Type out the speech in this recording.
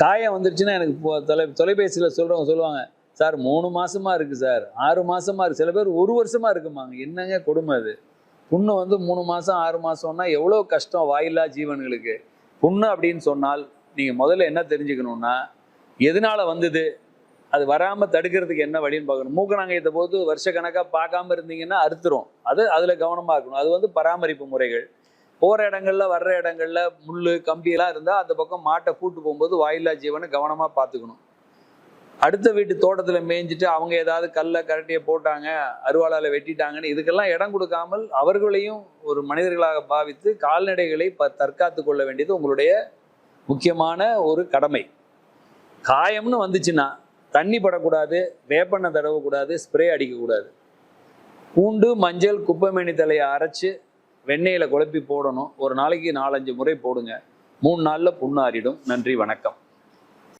காயம் வந்துருச்சுன்னா எனக்கு தொலை தொலைபேசியில் சொல்கிறவங்க சொல்லுவாங்க சார் மூணு மாதமாக இருக்குது சார். ஆறு மாதமாக இருக்குது சில பேர் ஒரு வருஷமாக இருக்குமாங்க என்னங்க கொடுமை அது? புண்ணு வந்து மூணு மாதம் ஆறு மாதம்னா எவ்வளோ கஷ்டம் வாயில்லா ஜீவன்களுக்கு. புண்ணு அப்படின்னு சொன்னால் நீங்கள் முதல்ல என்ன தெரிஞ்சுக்கணுன்னா எதனால் வந்தது? அது வராமல் தடுக்கிறதுக்கு என்ன வழின்னு பார்க்கணும். மூக்கணாங்கயத்தை போது வருஷக்கணக்காக பார்க்காம இருந்தீங்கன்னா அறுத்துரும். அது அதில் கவனமாக இருக்கணும். அது வந்து பராமரிப்பு முறைகள். போகிற இடங்கள்ல வர்ற இடங்கள்ல முள் கம்பியெல்லாம் இருந்தால் அந்த பக்கம் மாட்டை கூட்டு போகும்போது வாயில்லா ஜீவனை கவனமாக பார்த்துக்கணும். அடுத்த வீட்டு தோட்டத்தில் மேய்ஞ்சிட்டு அவங்க ஏதாவது கல்லை கரட்டியை போட்டாங்க அருவாளால் வெட்டிட்டாங்கன்னு இதுக்கெல்லாம் இடம் கொடுக்காமல் அவர்களையும் ஒரு மனிதர்களாக பாவித்து கால்நடைகளை ப தற்காத்து கொள்ள வேண்டியது உங்களுடைய முக்கியமான ஒரு கடமை. காயம்னு வந்துச்சுன்னா தண்ணி படக்கூடாது வேப்பெண்ணெய் தடவக்கூடாது ஸ்ப்ரே அடிக்கக்கூடாது. பூண்டு மஞ்சள் குப்பைமேனி தலையை அரைச்சு வெண்ணெயில் குழப்பி போடணும். ஒரு நாளைக்கு நாலஞ்சு முறை போடுங்க. மூணு நாளில் புண்ணாறிடும். நன்றி வணக்கம்.